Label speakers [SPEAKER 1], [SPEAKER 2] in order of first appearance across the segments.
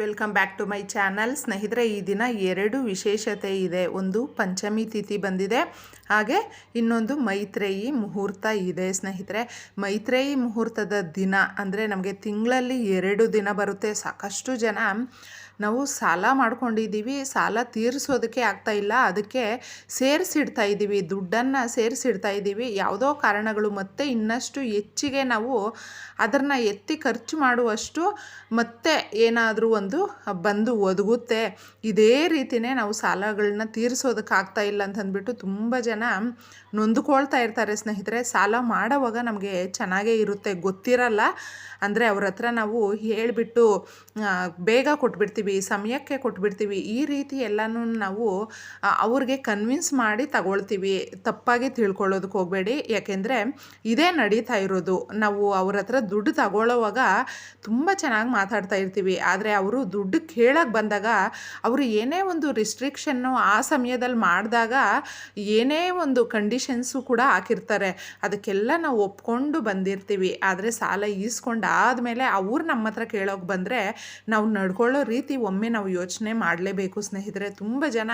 [SPEAKER 1] Welcome back to my channel. ಸ್ನೇಹಿತರೆ, ಈ ದಿನ ಎರಡು ವಿಶೇಷತೆ ಇದೆ. ಒಂದು ಪಂಚಮಿ ತಿಥಿ ಬಂದಿದೆ, ಹಾಗೆ ಇನ್ನೊಂದು ಮೈತ್ರೇಯಿ ಮುಹೂರ್ತ ಇದೆ. ಸ್ನೇಹಿತರೆ, ಮೈತ್ರೇಯಿ ಮುಹೂರ್ತದ ದಿನ ಅಂದರೆ ನಮಗೆ ತಿಂಗಳಲ್ಲಿ ಎರಡು ದಿನ ಬರುತ್ತೆ. ಸಾಕಷ್ಟು ಜನ ನಾವು ಸಾಲ ಮಾಡ್ಕೊಂಡಿದ್ದೀವಿ, ಸಾಲ ತೀರಿಸೋದಕ್ಕೆ ಆಗ್ತಾ ಇಲ್ಲ. ಅದಕ್ಕೆ ಸೇರಿಸಿಡ್ತಾ ಇದ್ದೀವಿ, ದುಡ್ಡನ್ನು ಸೇರಿಸಿಡ್ತಾ ಇದ್ದೀವಿ. ಯಾವುದೋ ಕಾರಣಗಳು, ಮತ್ತೆ ಇನ್ನಷ್ಟು ಹೆಚ್ಚಿಗೆ ನಾವು ಅದನ್ನು ಎತ್ತಿ ಖರ್ಚು ಮಾಡುವಷ್ಟು ಮತ್ತೆ ಏನಾದರೂ ಒಂದು ಬಂದು ಒದಗುತ್ತೆ. ಇದೇ ರೀತಿಯೇ ನಾವು ಸಾಲಗಳನ್ನ ತೀರಿಸೋದಕ್ಕಾಗ್ತಾ ಇಲ್ಲ ಅಂತಂದ್ಬಿಟ್ಟು ತುಂಬ ಜನ ನೊಂದುಕೊಳ್ತಾ ಇರ್ತಾರೆ ಸ್ನೇಹಿತರೆ. ಸಾಲ ಮಾಡೋವಾಗ ನಮಗೆ ಚೆನ್ನಾಗೇ ಇರುತ್ತೆ. ಗೊತ್ತಿರಲ್ಲ. ಅಂದರೆ ಅವ್ರ ಹತ್ರ ನಾವು ಹೇಳಿಬಿಟ್ಟು ಬೇಗ ಕೊಟ್ಬಿಡ್ತೀವಿ, ಸಮಯಕ್ಕೆ ಕೊಟ್ಬಿಡ್ತೀವಿ. ಈ ರೀತಿ ಎಲ್ಲನೂ ನಾವು ಅವ್ರಿಗೆ ಕನ್ವಿನ್ಸ್ ಮಾಡಿ ತಗೊಳ್ತೀವಿ. ತಪ್ಪಾಗಿ ತಿಳ್ಕೊಳ್ಳೋದಕ್ಕೆ ಹೋಗಬೇಡಿ. ಯಾಕೆಂದರೆ ಇದೇ ನಡೀತಾ ಇರೋದು. ನಾವು ಅವ್ರ ಹತ್ರ ದುಡ್ಡು ತಗೊಳ್ಳೋವಾಗ ತುಂಬ ಚೆನ್ನಾಗಿ ಮಾತಾಡ್ತಾ ಇರ್ತೀವಿ. ಆದರೆ ಅವರು ದುಡ್ಡು ಕೇಳಕ್ಕೆ ಬಂದಾಗ ಅವರು ಏನೇ ಒಂದು ರಿಸ್ಟ್ರಿಕ್ಷನ್ನು ಆ ಸಮಯದಲ್ಲಿ ಮಾಡಿದಾಗ ಏನೇ ಒಂದು ಕಂಡೀಷನ್ಸು ಕೂಡ ಹಾಕಿರ್ತಾರೆ. ಅದಕ್ಕೆಲ್ಲ ನಾವು ಒಪ್ಕೊಂಡು ಬಂದಿರ್ತೀವಿ. ಆದರೆ ಸಾಲ ಈಸ್ಕೊಂಡು ಆದಮೇಲೆ ಅವ್ರು ನಮ್ಮ ಹತ್ರ ಕೇಳೋಕೆ ಬಂದರೆ ನಾವು ನಡ್ಕೊಳ್ಳೋ ರೀತಿ ಒಮ್ಮೆ ನಾವು ಯೋಚನೆ ಮಾಡಲೇಬೇಕು ಸ್ನೇಹಿತರೆ. ತುಂಬ ಜನ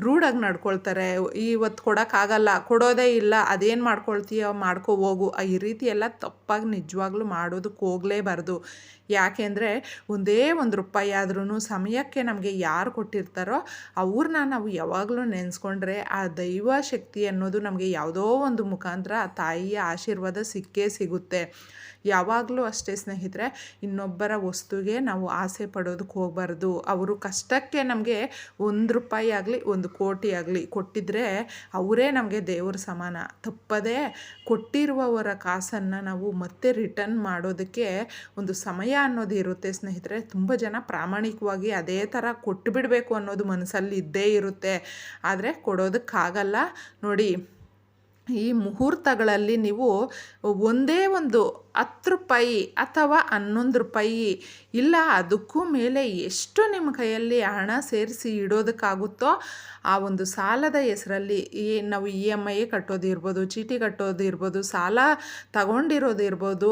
[SPEAKER 1] ರೂಢಾಗಿ ನಡ್ಕೊಳ್ತಾರೆ. ಇವತ್ತು ಕೊಡೋಕ್ಕಾಗಲ್ಲ, ಕೊಡೋದೇ ಇಲ್ಲ, ಅದೇನು ಮಾಡ್ಕೊಳ್ತೀಯೋ ಮಾಡ್ಕೋ ಹೋಗು. ಈ ರೀತಿ ಎಲ್ಲ ತಪ್ಪಾಗಿ ನಿಜವಾಗ್ಲೂ ಮಾಡೋದಕ್ಕೆ ಹೋಗಲೇಬಾರ್ದು. ಯಾಕೆಂದರೆ ಒಂದೇ ಒಂದು ರೂಪಾಯಿ ಆದ್ರೂ ಸಮಯಕ್ಕೆ ನಮಗೆ ಯಾರು ಕೊಟ್ಟಿರ್ತಾರೋ ಅವ್ರನ್ನ ನಾವು ಯಾವಾಗಲೂ ನೆನೆಸ್ಕೊಂಡ್ರೆ ಆ ದೈವ ಶಕ್ತಿ ಅನ್ನೋದು ನಮಗೆ ಯಾವುದೋ ಒಂದು ಮುಖಾಂತರ ಆ ತಾಯಿಯ ಆಶೀರ್ವಾದ ಸಿಕ್ಕೇ ಸಿಗುತ್ತೆ. ಯಾವಾಗಲೂ ಅಷ್ಟೇ ಸ್ನೇಹಿತರೆ, ಇನ್ನೊಬ್ಬರ ವಸ್ತುಗೆ ನಾವು ಆಸೆ ಪಡೋದಕ್ಕೆ ಹೋಗಬಾರ್ದು. ಅವರು ಕಷ್ಟಕ್ಕೆ ನಮಗೆ ಒಂದು ರೂಪಾಯಿ ಆಗಲಿ, ಒಂದು ಕೋಟಿ ಆಗಲಿ ಕೊಟ್ಟಿದ್ರೆ ಅವರೇ ನಮಗೆ ದೇವ್ರ ಸಮಾನ. ತಪ್ಪದೇ ಕೊಟ್ಟಿರುವವರ ಕಾಸನ್ನು ನಾವು ಮತ್ತೆ ರಿಟರ್ನ್ ಮಾಡೋದಕ್ಕೆ ಒಂದು ಸಮಯ ಅನ್ನೋದು ಇರುತ್ತೆ ಸ್ನೇಹಿತರೆ. ತುಂಬ ಜನ ಪ್ರಾಮಾಣಿಕವಾಗಿ ಅದೇ ಥರ ಕೊಟ್ಟು ಬಿಡಬೇಕು ಅನ್ನೋದು ಮನಸ್ಸಲ್ಲಿ ಇದ್ದೇ ಇರುತ್ತೆ. ಆದರೆ ಕೊಡೋದಕ್ಕಾಗಲ್ಲ. ನೋಡಿ, ಈ ಮುಹೂರ್ತಗಳಲ್ಲಿ ನೀವು ಒಂದೇ ಒಂದು ಹತ್ತು ರೂಪಾಯಿ ಅಥವಾ ಹನ್ನೊಂದು ರೂಪಾಯಿ. ಇಲ್ಲ, ಅದಕ್ಕೂ ಮೇಲೆ ಎಷ್ಟು ನಿಮ್ಮ ಕೈಯಲ್ಲಿ ಹಣ ಸೇರಿಸಿ ಇಡೋದಕ್ಕಾಗುತ್ತೋ ಆ ಒಂದು ಸಾಲದ ಹೆಸರಲ್ಲಿ ಈ ನಾವು ಇ ಎಂ ಐ ಕಟ್ಟೋದು ಇರ್ಬೋದು, ಚೀಟಿ ಕಟ್ಟೋದು ಇರ್ಬೋದು, ಸಾಲ ತಗೊಂಡಿರೋದು ಇರ್ಬೋದು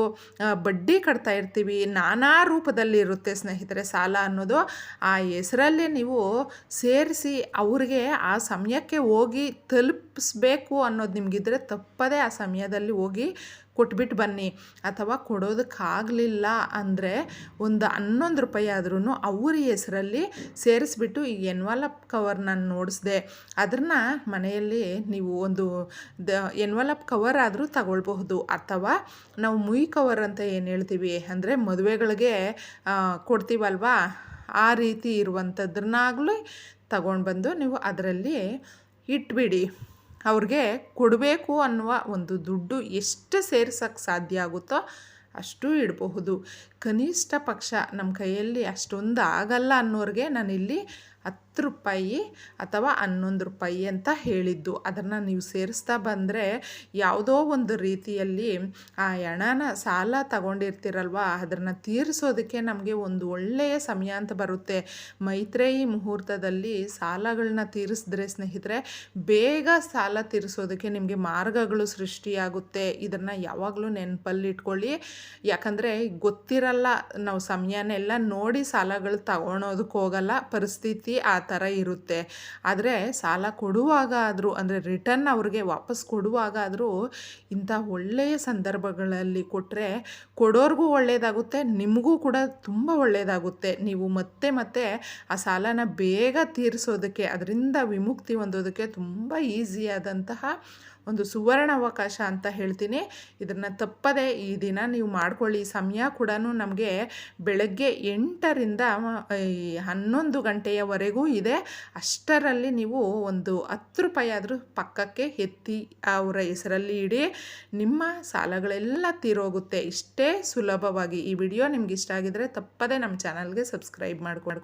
[SPEAKER 1] ಬಡ್ಡಿ ಕಟ್ತಾ ಇರ್ತೀವಿ, ನಾನಾ ರೂಪದಲ್ಲಿ ಇರುತ್ತೆ ಸ್ನೇಹಿತರೆ ಸಾಲ ಅನ್ನೋದು. ಆ ಹೆಸರಲ್ಲೇ ನೀವು ಸೇರಿಸಿ ಅವ್ರಿಗೆ ಆ ಸಮಯಕ್ಕೆ ಹೋಗಿ ತಲುಪಿಸ್ಬೇಕು ಅನ್ನೋದು ನಿಮಗಿದ್ರೆ ತಪ್ಪದೇ ಆ ಸಮಯದಲ್ಲಿ ಹೋಗಿ ಕೊಟ್ಬಿಟ್ಟು ಬನ್ನಿ. ಅಥವಾ ಕೊಡೋದಕ್ಕಾಗಲಿಲ್ಲ ಅಂದರೆ ಒಂದು ಹನ್ನೊಂದು ರೂಪಾಯಿ ಆದ್ರೂ ಅವ್ರ ಹೆಸರಲ್ಲಿ ಸೇರಿಸ್ಬಿಟ್ಟು ಈ ಎನ್ವಲಪ್ ಕವರ್ ನಾನು ನೋಡಿಸ್ದೆ. ಅದನ್ನು ಮನೆಯಲ್ಲಿ ನೀವು ಒಂದು ದ ಎನ್ವಲಪ್ ಕವರ್ ಆದರೂ ತಗೊಳ್ಬಹುದು. ಅಥವಾ ನಾವು ಮುಯಿ ಕವರ್ ಅಂತ ಏನು ಹೇಳ್ತೀವಿ ಅಂದರೆ ಮದುವೆಗಳಿಗೆ ಕೊಡ್ತೀವಲ್ವಾ? ಆ ರೀತಿ ಇರುವಂಥದ್ರನ್ನಾಗಲೂ ತಗೊಂಡು ಬಂದು ನೀವು ಅದರಲ್ಲಿ ಇಟ್ಬಿಡಿ. ಅವ್ರಿಗೆ ಕೊಡಬೇಕು ಅನ್ನುವ ಒಂದು ದುಡ್ಡು ಎಷ್ಟು ಸೇರ್ಸೋಕ್ಕೆ ಸಾಧ್ಯ ಆಗುತ್ತೋ ಅಷ್ಟು ಇಡಬಹುದು. ಕನಿಷ್ಠ ಪಕ್ಷ ನಮ್ಮ ಕೈಯಲ್ಲಿ ಅಷ್ಟೊಂದು ಆಗಲ್ಲ ಅನ್ನೋರಿಗೆ ನಾನಿಲ್ಲಿ ಹತ್ತು ರೂಪಾಯಿ ಅಥವಾ ಹನ್ನೊಂದು ರೂಪಾಯಿ ಅಂತ ಹೇಳಿದ್ದು. ಅದನ್ನು ನೀವು ಸೇರಿಸ್ತಾ ಬಂದರೆ ಯಾವುದೋ ಒಂದು ರೀತಿಯಲ್ಲಿ ಆ ಹಣನ ಸಾಲ ತಗೊಂಡಿರ್ತೀರಲ್ವ? ಅದನ್ನು ತೀರಿಸೋದಕ್ಕೆ ನಮಗೆ ಒಂದು ಒಳ್ಳೆಯ ಸಮಯ ಅಂತ ಬರುತ್ತೆ. ಮೈತ್ರೇಯಿ ಮುಹೂರ್ತದಲ್ಲಿ ಸಾಲಗಳನ್ನ ತೀರಿಸಿದ್ರೆ ಸ್ನೇಹಿತರೆ, ಬೇಗ ಸಾಲ ತೀರಿಸೋದಕ್ಕೆ ನಿಮಗೆ ಮಾರ್ಗಗಳು ಸೃಷ್ಟಿಯಾಗುತ್ತೆ. ಇದನ್ನು ಯಾವಾಗಲೂ ನೆನಪಲ್ಲಿ ಇಟ್ಕೊಳ್ಳಿ. ಯಾಕಂದರೆ ಗೊತ್ತಿರಲ್ಲ, ನಾವು ಸಮಯನೆಲ್ಲ ನೋಡಿ ಸಾಲಗಳು ತಗೊಳೋದಕ್ಕೆ ಹೋಗಲ್ಲ ಪರಿಸ್ಥಿತಿ ಆ ಥರ ಇರುತ್ತೆ. ಆದರೆ ಸಾಲ ಕೊಡುವಾಗ ಆದರೂ ಅಂದರೆ ರಿಟರ್ನ್ ಅವ್ರಿಗೆ ವಾಪಸ್ ಕೊಡುವಾಗ ಆದರೂ ಇಂಥ ಒಳ್ಳೆಯ ಸಂದರ್ಭಗಳಲ್ಲಿ ಕೊಟ್ಟರೆ ಕೊಡೋರ್ಗೂ ಒಳ್ಳೆಯದಾಗುತ್ತೆ ನಿಮಗೂ ಕೂಡ ತುಂಬ ಒಳ್ಳೆಯದಾಗುತ್ತೆ ನೀವು ಮತ್ತೆ ಮತ್ತೆ ಆ ಸಾಲನ ಬೇಗ ತೀರಿಸೋದಕ್ಕೆ, ಅದರಿಂದ ವಿಮುಕ್ತಿ ಹೊಂದೋದಕ್ಕೆ ತುಂಬ ಈಸಿಯಾದಂತಹ ಒಂದು ಸುವರ್ಣ ಅವಕಾಶ ಅಂತ ಹೇಳ್ತೀನಿ. ಇದನ್ನು ತಪ್ಪದೆ ಈ ದಿನ ನೀವು ಮಾಡ್ಕೊಳ್ಳಿ. ಸಮಯ ಕೂಡ ನಮಗೆ ಬೆಳಗ್ಗೆ ಎಂಟರಿಂದ ಹನ್ನೊಂದು ಗಂಟೆಯವರೆಗೂ ಇದೆ. ಅಷ್ಟರಲ್ಲಿ ನೀವು ಒಂದು ಹತ್ತು ರೂಪಾಯಿ ಆದರೂ ಪಕ್ಕಕ್ಕೆ ಎತ್ತಿ ಅವರ ಹೆಸರಲ್ಲಿ ಇಡಿ. ನಿಮ್ಮ ಸಾಲಗಳೆಲ್ಲ ತೀರೋಗುತ್ತೆ. ಇಷ್ಟೇ ಸುಲಭವಾಗಿ ಈ ವಿಡಿಯೋ ನಿಮ್ಗೆ ಇಷ್ಟ ಆಗಿದ್ರೆ ತಪ್ಪದೆ ನಮ್ಮ ಚಾನಲ್ಗೆ ಸಬ್ಸ್ಕ್ರೈಬ್ ಮಾಡ್ಕೊಂಡು